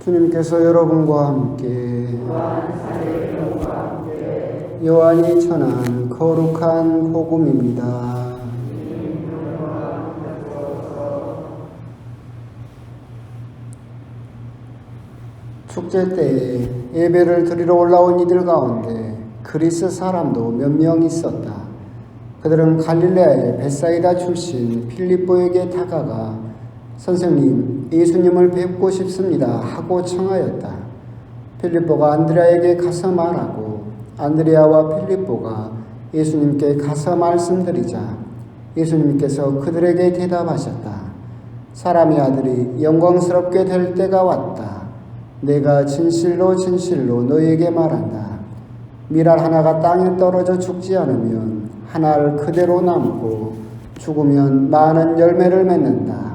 주님께서 여러분과 함께 요한이 전한 거룩한 복음입니다. 축제 때에 예배를 드리러 올라온 이들 가운데 그리스 사람도 몇 명 있었다. 그들은 갈릴레아의 베사이다 출신 필립보에게 다가가 선생님, 예수님을 뵙고 싶습니다 하고 청하였다. 필립보가 안드레아에게 가서 말하고 안드레아와 필립보가 예수님께 가서 말씀드리자 예수님께서 그들에게 대답하셨다. 사람의 아들이 영광스럽게 될 때가 왔다. 내가 진실로 진실로 너에게 말한다. 미랄 하나가 땅에 떨어져 죽지 않으면 하나를 그대로 남고 죽으면 많은 열매를 맺는다.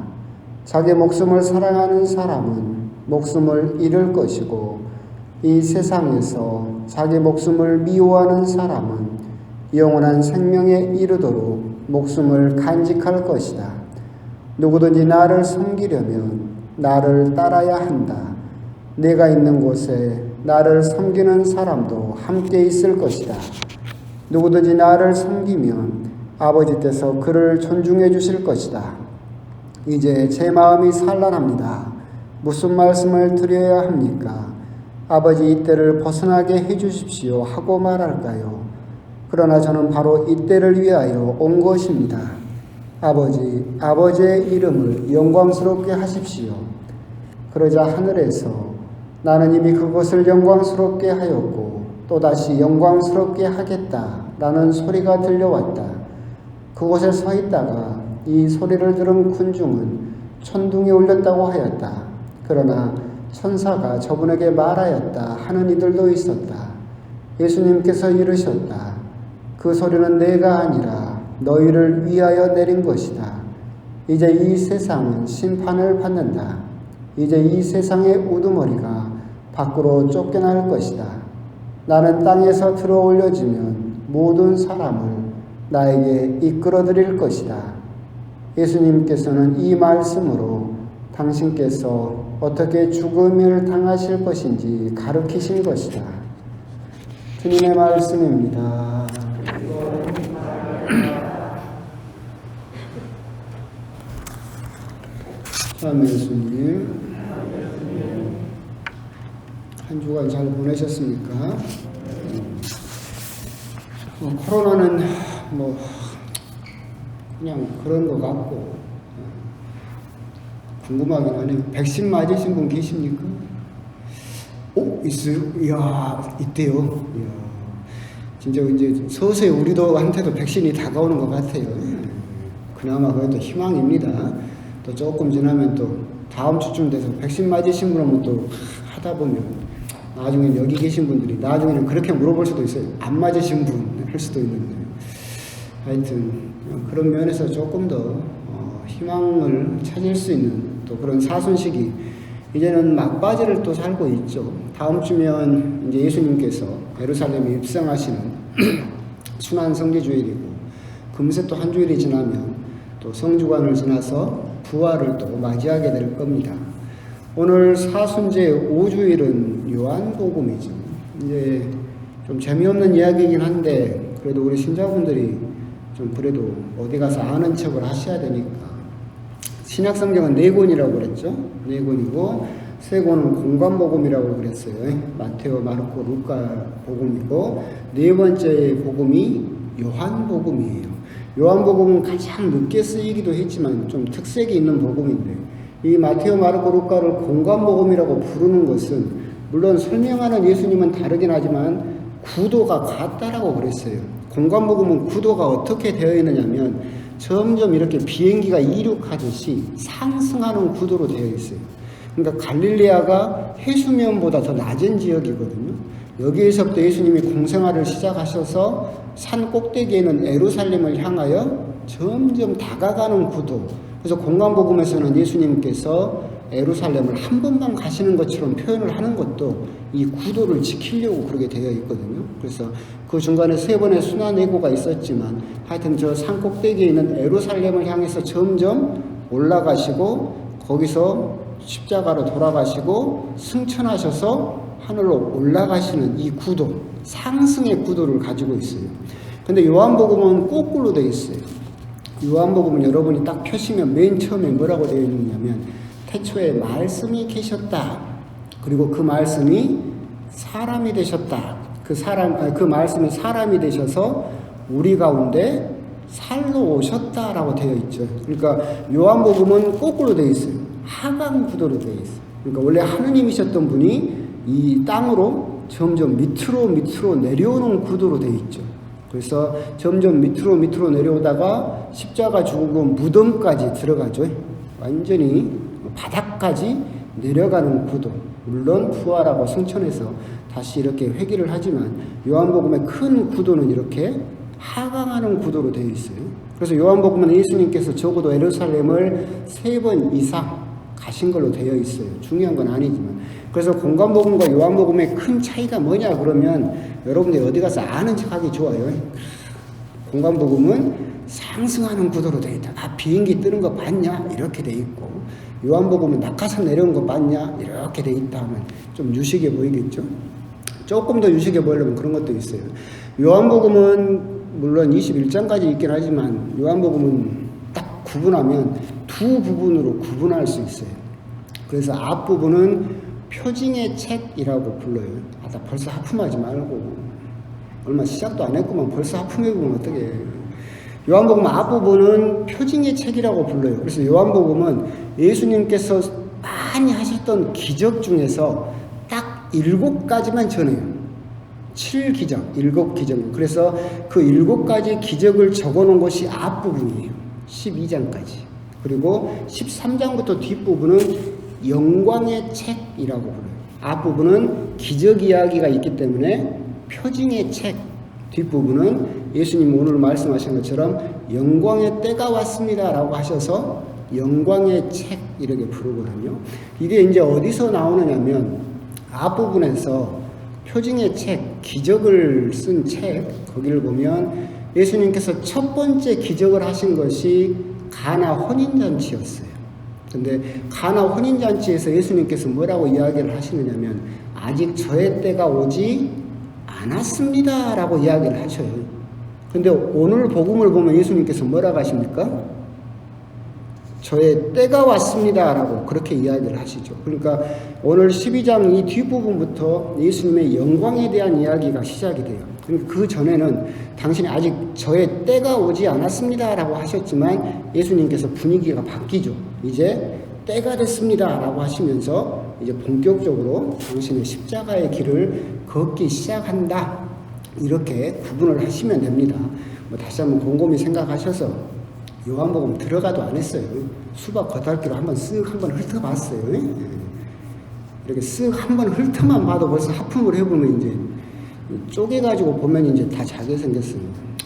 자기 목숨을 사랑하는 사람은 목숨을 잃을 것이고 이 세상에서 자기 목숨을 미워하는 사람은 영원한 생명에 이르도록 목숨을 간직할 것이다. 누구든지 나를 섬기려면 나를 따라야 한다. 내가 있는 곳에 나를 섬기는 사람도 함께 있을 것이다. 누구든지 나를 섬기면 아버지께서 그를 존중해 주실 것이다. 이제 제 마음이 산란합니다. 무슨 말씀을 드려야 합니까? 아버지 이 때를 벗어나게 해 주십시오 하고 말할까요? 그러나 저는 바로 이 때를 위하여 온 것입니다. 아버지, 아버지의 이름을 영광스럽게 하십시오. 그러자 하늘에서 나는 이미 그것을 영광스럽게 하였고 또다시 영광스럽게 하겠다라는 소리가 들려왔다. 그곳에 서 있다가 이 소리를 들은 군중은 천둥이 울렸다고 하였다. 그러나 천사가 저분에게 말하였다 하는 이들도 있었다. 예수님께서 이르셨다. 그 소리는 내가 아니라 너희를 위하여 내린 것이다. 이제 이 세상은 심판을 받는다. 이제 이 세상의 우두머리가 밖으로 쫓겨날 것이다. 나는 땅에서 들어 올려지면 모든 사람을 나에게 이끌어 드릴 것이다. 예수님께서는 이 말씀으로 당신께서 어떻게 죽음을 당하실 것인지 가르치신 것이다. 주님의 말씀입니다. 참 예수님 한 주간 잘 보내셨습니까? 뭐 코로나는 뭐 그냥 그런 것 같고 궁금하긴 하네요. 백신 맞으신 분 계십니까? 오 있어요? 이야 있대요. 이야, 진짜 이제 서서히 우리도 한테도 백신이 다가오는 것 같아요. 그나마 그래도 희망입니다. 또 조금 지나면 또 다음 주쯤 돼서 백신 맞으신 분은 또 하다 보면 나중에 여기 계신 분들이 나중에는 그렇게 물어볼 수도 있어요. 안 맞으신 분 할 수도 있는데 하여튼 그런 면에서 조금 더 어, 희망을 찾을 수 있는 또 그런 사순식이 이제는 막바지를 또 살고 있죠. 다음 주면 이제 예수님께서 예루살렘에 입성하시는 순환 성지주일이고 금세 또 한 주일이 지나면 또 성주관을 지나서 부활을 또 맞이하게 될 겁니다. 오늘 사순제 5주일은 요한복음이죠. 이제 좀 재미없는 이야기이긴 한데 그래도 우리 신자분들이 좀 그래도 어디 가서 아는 척을 하셔야 되니까 신약 성경은 네 권이라고 그랬죠. 네 권이고 세 권은 공관복음이라고 그랬어요. 마테오, 마르코, 루카 복음이고 네 번째 복음이 요한 복음이에요. 요한 복음은 가장 늦게 쓰이기도 했지만 좀 특색이 있는 복음인데 이 마테오, 마르코, 루카를 공관복음이라고 부르는 것은 물론 설명하는 예수님은 다르긴 하지만 구도가 같다라고 그랬어요. 공간복음은 구도가 어떻게 되어 있느냐면 점점 이렇게 비행기가 이륙하듯이 상승하는 구도로 되어 있어요. 그러니까 갈릴레아가 해수면보다 더 낮은 지역이거든요. 여기에서부터 예수님이 공생활을 시작하셔서 산 꼭대기에 는 에루살렘을 향하여 점점 다가가는 구도. 그래서 공간복음에서는 예수님께서 에루살렘을 한 번만 가시는 것처럼 표현을 하는 것도 이 구도를 지키려고 그렇게 되어 있거든요. 그래서 그 중간에 세 번의 순환예고가 있었지만 하여튼 저 산 꼭대기에 있는 에루살렘을 향해서 점점 올라가시고 거기서 십자가로 돌아가시고 승천하셔서 하늘로 올라가시는 이 구도, 상승의 구도를 가지고 있어요. 근데 요한복음은 거꾸로 되어 있어요. 요한복음은 여러분이 딱 펴시면 맨 처음에 뭐라고 되어 있느냐면 태초에 말씀이 계셨다. 그리고 그 말씀이 사람이 되셨다. 그 사람 그 말씀이 사람이 되셔서 우리 가운데 살러 오셨다라고 되어 있죠. 그러니까 요한복음은 거꾸로 되어 있어요. 하강 구도로 되어 있어요. 그러니까 원래 하느님이셨던 분이 이 땅으로 점점 밑으로 밑으로 내려오는 구도로 되어 있죠. 그래서 점점 밑으로 밑으로 내려오다가 십자가 죽고 무덤까지 들어가죠. 완전히 바닥까지 내려가는 구도. 물론 부활하고 승천해서 다시 이렇게 회귀를 하지만 요한복음의 큰 구도는 이렇게 하강하는 구도로 되어 있어요. 그래서 요한복음은 예수님께서 적어도 예루살렘을 세 번 이상 가신 걸로 되어 있어요. 중요한 건 아니지만. 그래서 공간복음과 요한복음의 큰 차이가 뭐냐 그러면 여러분들이 어디 가서 아는 척하기 좋아요. 공간복음은 상승하는 구도로 되어 있다. 아 비행기 뜨는 거 봤냐? 이렇게 되어 있고 요한복음은 낙하산 내려온 거 봤냐? 이렇게 되어 있다 하면 좀 유식해 보이겠죠? 조금 더 유식해 보이려면 그런 것도 있어요. 요한복음은 물론 21장까지 있긴 하지만 요한복음은 딱 구분하면 두 부분으로 구분할 수 있어요. 그래서 앞부분은 표징의 책이라고 불러요. 아, 나 벌써 하품하지 말고. 얼마 시작도 안 했구만 벌써 하품해보면 어떡해. 요한복음 앞부분은 표징의 책이라고 불러요. 그래서 요한복음은 예수님께서 많이 하셨던 기적 중에서 딱 일곱 가지만 전해요. 7기적, 일곱 기적. 그래서 그 일곱 가지 기적을 적어 놓은 것이 앞부분이에요. 12장까지. 그리고 13장부터 뒷부분은 영광의 책이라고 불러요. 앞부분은 기적 이야기가 있기 때문에 표징의 책, 뒷부분은 예수님 오늘 말씀하신 것처럼 영광의 때가 왔습니다 라고 하셔서 영광의 책 이렇게 부르거든요. 이게 이제 어디서 나오느냐면 앞부분에서 표징의 책, 기적을 쓴 책, 거기를 보면 예수님께서 첫 번째 기적을 하신 것이 가나 혼인잔치였어요. 근데 가나 혼인잔치에서 예수님께서 뭐라고 이야기를 하시느냐면 아직 저의 때가 오지 않았습니다. 라고 이야기를 하셔요. 근데 오늘 복음을 보면 예수님께서 뭐라고 하십니까? 저의 때가 왔습니다. 라고 그렇게 이야기를 하시죠. 그러니까 오늘 12장 이 뒷부분부터 예수님의 영광에 대한 이야기가 시작이 돼요. 그러니까 그 전에는 당신이 아직 저의 때가 오지 않았습니다. 라고 하셨지만 예수님께서 분위기가 바뀌죠. 이제 때가 됐습니다. 라고 하시면서 이제 본격적으로 당신의 십자가의 길을 걷기 시작한다. 이렇게 구분을 하시면 됩니다. 뭐 다시 한번 곰곰이 생각하셔서 요한복음 들어가도 안 했어요. 수박 겉핥기로 한번 쓱 한번 훑어봤어요. 예. 이렇게 쓱 한번 훑어만 봐도 벌써 하품을 해보면 이제 쪼개가지고 보면 이제 다 자게 생겼어요.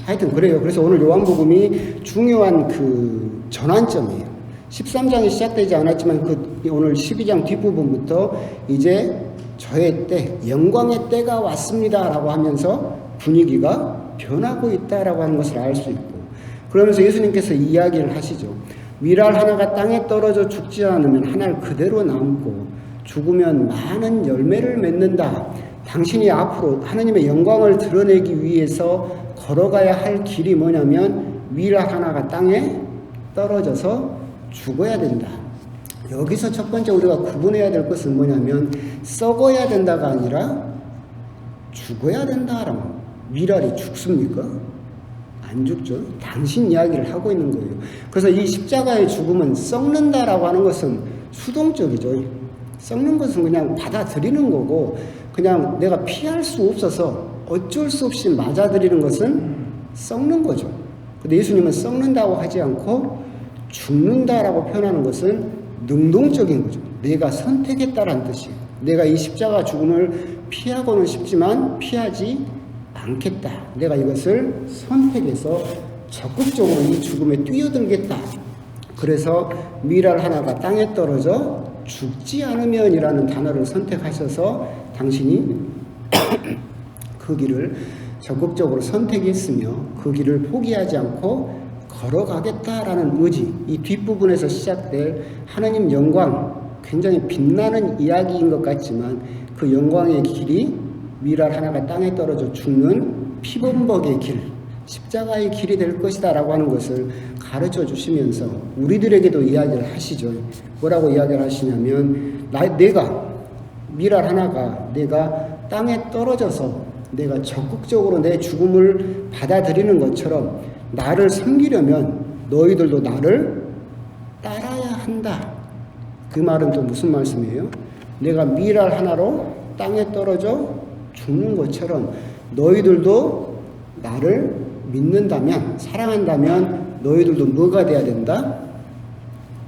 하여튼 그래요. 그래서 오늘 요한복음이 중요한 그 전환점이에요. 13장이 시작되지 않았지만 그 오늘 12장 뒷부분부터 이제 저의 때, 영광의 때가 왔습니다 라고 하면서 분위기가 변하고 있다라고 하는 것을 알 수 있고 그러면서 예수님께서 이야기를 하시죠. 미랄 하나가 땅에 떨어져 죽지 않으면 하나를 그대로 남고 죽으면 많은 열매를 맺는다. 당신이 앞으로 하나님의 영광을 드러내기 위해서 걸어가야 할 길이 뭐냐면 미랄 하나가 땅에 떨어져서 죽어야 된다. 여기서 첫 번째 우리가 구분해야 될 것은 뭐냐면 썩어야 된다가 아니라 죽어야 된다라고. 미랄이 죽습니까? 안 죽죠. 당신 이야기를 하고 있는 거예요. 그래서 이 십자가의 죽음은 썩는다라고 하는 것은 수동적이죠. 썩는 것은 그냥 받아들이는 거고, 그냥 내가 피할 수 없어서 어쩔 수 없이 맞아들이는 것은 썩는 거죠. 근데 예수님은 썩는다고 하지 않고 죽는다라고 표현하는 것은 능동적인 거죠. 내가 선택했다라는 뜻이에요. 내가 이 십자가 죽음을 피하고는 싶지만 피하지 않겠다. 내가 이것을 선택해서 적극적으로 이 죽음에 뛰어들겠다. 그래서 미랄 하나가 땅에 떨어져 죽지 않으면이라는 단어를 선택하셔서 당신이 그 길을 적극적으로 선택했으며 그 길을 포기하지 않고 걸어가겠다라는 의지, 이 뒷부분에서 시작될 하나님 영광, 굉장히 빛나는 이야기인 것 같지만 그 영광의 길이 미랄 하나가 땅에 떨어져 죽는 피범벅의 길, 십자가의 길이 될 것이다 라고 하는 것을 가르쳐 주시면서 우리들에게도 이야기를 하시죠. 뭐라고 이야기를 하시냐면 나, 내가 미랄 하나가 내가 땅에 떨어져서 내가 적극적으로 내 죽음을 받아들이는 것처럼 나를 섬기려면 너희들도 나를 따라야 한다. 그 말은 또 무슨 말씀이에요? 내가 미랄 하나로 땅에 떨어져 죽는 것처럼 너희들도 나를 믿는다면, 사랑한다면 너희들도 뭐가 돼야 된다?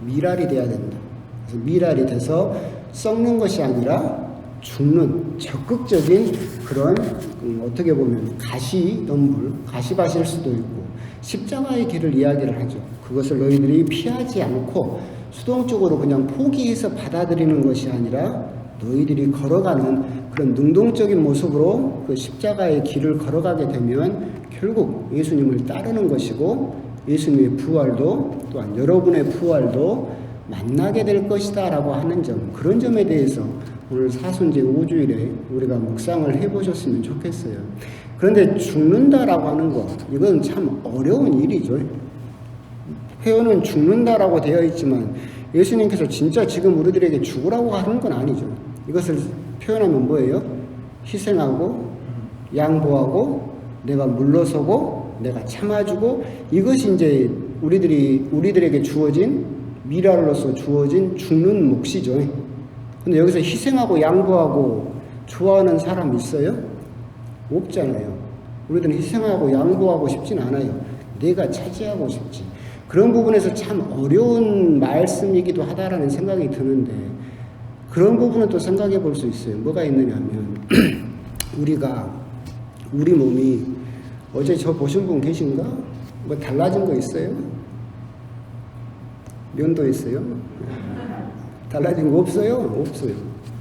미랄이 돼야 된다. 그래서 미랄이 돼서 썩는 것이 아니라 죽는 적극적인 그런 음, 어떻게 보면 가시덤불, 가시밭일 수도 있고 십자가의 길을 이야기를 하죠. 그것을 너희들이 피하지 않고 수동적으로 그냥 포기해서 받아들이는 것이 아니라 너희들이 걸어가는 그런 능동적인 모습으로 그 십자가의 길을 걸어가게 되면 결국 예수님을 따르는 것이고 예수님의 부활도 또한 여러분의 부활도 만나게 될 것이다 라고 하는 점 그런 점에 대해서 오늘 사순제 5주일에 우리가 묵상을 해보셨으면 좋겠어요. 그런데 죽는다라고 하는 거 이건 참 어려운 일이죠. 회원은 죽는다라고 되어 있지만 예수님께서 진짜 지금 우리들에게 죽으라고 하는 건 아니죠. 이것을 표현하면 뭐예요? 희생하고 양보하고 내가 물러서고 내가 참아주고 이것이 이제 우리들이 우리들에게 주어진 미랄로서 주어진 죽는 몫이죠. 근데 여기서 희생하고 양보하고 좋아하는 사람 있어요? 없잖아요. 우리들은 희생하고 양보하고 싶진 않아요. 내가 차지하고 싶지. 그런 부분에서 참 어려운 말씀이기도 하다라는 생각이 드는데 그런 부분은 또 생각해 볼 수 있어요. 뭐가 있느냐면 우리가 우리 몸이 어제 저 보신 분 계신가? 뭐 달라진 거 있어요? 면도 있어요? 달라진 거 없어요? 없어요.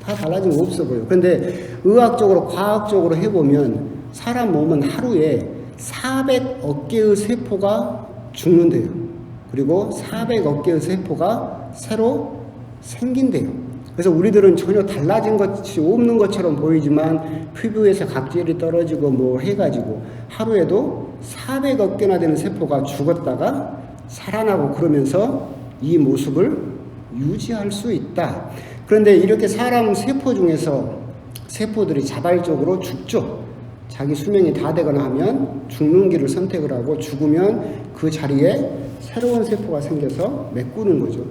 다 달라진 거 없어 보여. 근데 의학적으로, 과학적으로 해보면 사람 몸은 하루에 400억 개의 세포가 죽는데요. 그리고 400억 개의 세포가 새로 생긴대요. 그래서 우리들은 전혀 달라진 것이 없는 것처럼 보이지만 피부에서 각질이 떨어지고 뭐 해가지고 하루에도 400억 개나 되는 세포가 죽었다가 살아나고 그러면서 이 모습을 유지할 수 있다. 그런데 이렇게 사람 세포 중에서 세포들이 자발적으로 죽죠. 자기 수명이 다 되거나 하면 죽는 길을 선택을 하고 죽으면 그 자리에 새로운 세포가 생겨서 메꾸는 거죠.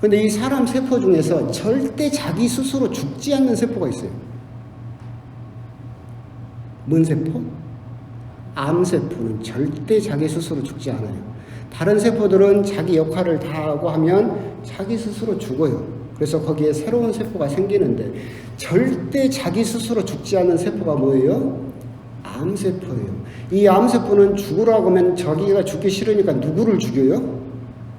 근데 이 사람 세포 중에서 절대 자기 스스로 죽지 않는 세포가 있어요. 뭔 세포? 암세포는 절대 자기 스스로 죽지 않아요. 다른 세포들은 자기 역할을 다 하고 하면 자기 스스로 죽어요. 그래서 거기에 새로운 세포가 생기는데 절대 자기 스스로 죽지 않는 세포가 뭐예요? 암세포예요. 이 암세포는 죽으라고 하면 자기가 죽기 싫으니까 누구를 죽여요?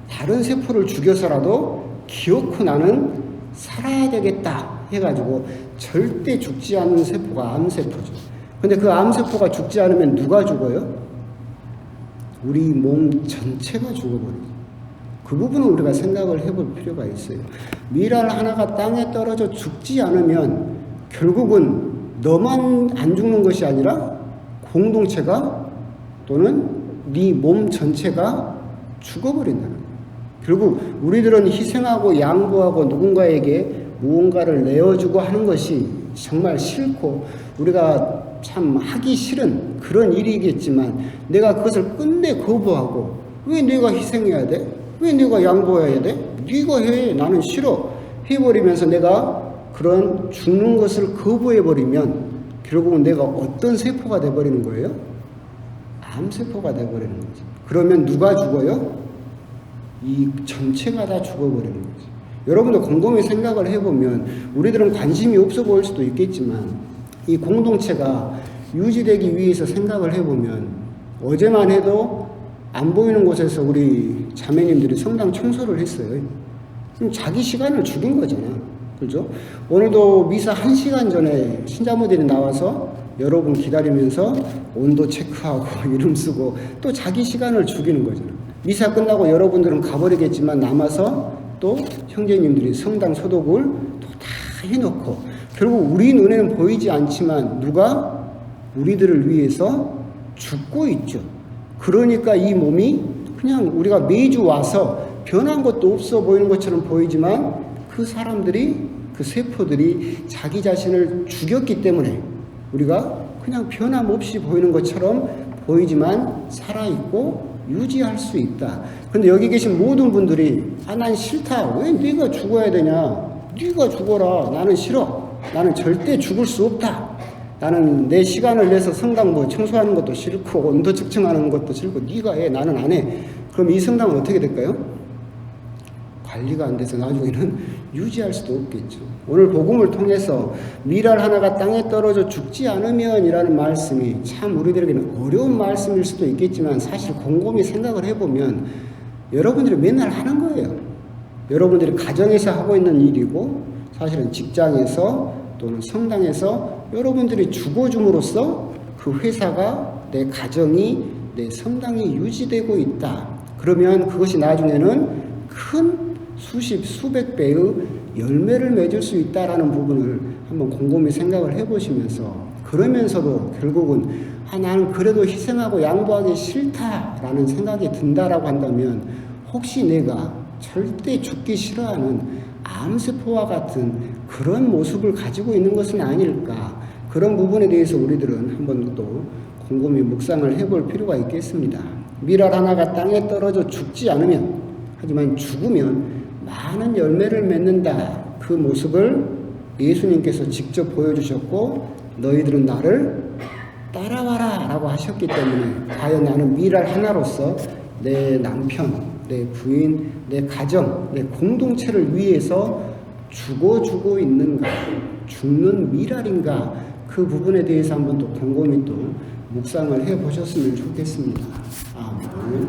다른 세포를 죽여서라도 기어코 나는 살아야 되겠다 해가지고 절대 죽지 않는 세포가 암세포죠. 근데 그 암세포가 죽지 않으면 누가 죽어요? 우리 몸 전체가 죽어버리죠. 그 부분은 우리가 생각을 해볼 필요가 있어요. 미랄 하나가 땅에 떨어져 죽지 않으면 결국은 너만 안 죽는 것이 아니라 공동체가 또는 네 몸 전체가 죽어버린다는 거예요. 결국 우리들은 희생하고 양보하고 누군가에게 무언가를 내어주고 하는 것이 정말 싫고 우리가 참 하기 싫은 그런 일이겠지만 내가 그것을 끝내 거부하고 왜 내가 희생해야 돼? 왜 내가 양보해야 돼? 네가 해. 나는 싫어. 해버리면서 내가 그런 죽는 것을 거부해버리면 결국은 내가 어떤 세포가 돼버리는 거예요? 암세포가 돼버리는 거지. 그러면 누가 죽어요? 이 전체가 다 죽어버리는 거지. 여러분도 곰곰이 생각을 해보면 우리들은 관심이 없어 보일 수도 있겠지만 이 공동체가 유지되기 위해서 생각을 해보면 어제만 해도 안 보이는 곳에서 우리 자매님들이 성당 청소를 했어요. 그럼 자기 시간을 죽인 거잖아. 그죠? 오늘도 미사 한 시간 전에 신자모들이 나와서 여러분 기다리면서 온도 체크하고 이름 쓰고 또 자기 시간을 죽이는 거잖아. 미사 끝나고 여러분들은 가버리겠지만 남아서 또또 형제님들이 성당 소독을 또 다 해놓고 결국 우리 눈에는 보이지 않지만 누가 우리들을 위해서 죽고 있죠. 그러니까 이 몸이 그냥 우리가 매주 와서 변한 것도 없어 보이는 것처럼 보이지만 그 사람들이 그 세포들이 자기 자신을 죽였기 때문에 우리가 그냥 변함없이 보이는 것처럼 보이지만 살아있고 유지할 수 있다. 근데 여기 계신 모든 분들이 아, 난 싫다. 왜 네가 죽어야 되냐? 네가 죽어라. 나는 싫어. 나는 절대 죽을 수 없다. 나는 내 시간을 내서 성당 뭐 청소하는 것도 싫고 온도 측정하는 것도 싫고 네가 해. 나는 안 해. 그럼 이 성당은 어떻게 될까요? 관리가 안 돼서 나중에는 유지할 수도 없겠죠. 오늘 복음을 통해서 미랄 하나가 땅에 떨어져 죽지 않으면이라는 말씀이 참 우리들에게는 어려운 말씀일 수도 있겠지만 사실 곰곰이 생각을 해보면 여러분들이 맨날 하는 거예요. 여러분들이 가정에서 하고 있는 일이고 사실은 직장에서 또는 성당에서 여러분들이 죽어줌으로써 그 회사가 내 가정이 내 성당이 유지되고 있다. 그러면 그것이 나중에는 큰 수십 수백 배의 열매를 맺을 수 있다라는 부분을 한번 곰곰이 생각을 해보시면서 그러면서도 결국은 아 나는 그래도 희생하고 양보하기 싫다라는 생각이 든다라고 한다면 혹시 내가 절대 죽기 싫어하는 암세포와 같은 그런 모습을 가지고 있는 것은 아닐까 그런 부분에 대해서 우리들은 한번 또 곰곰이 묵상을 해볼 필요가 있겠습니다. 미랄 하나가 땅에 떨어져 죽지 않으면 하지만 죽으면 많은 열매를 맺는다. 그 모습을 예수님께서 직접 보여주셨고 너희들은 나를 따라와라 라고 하셨기 때문에 과연 나는 미랄 하나로서 내 남편, 내 부인, 내 가정, 내 공동체를 위해서 죽어주고 있는가 죽는 미랄인가 그 부분에 대해서 한번 또 곰곰이 또 묵상을 해 보셨으면 좋겠습니다. 아멘.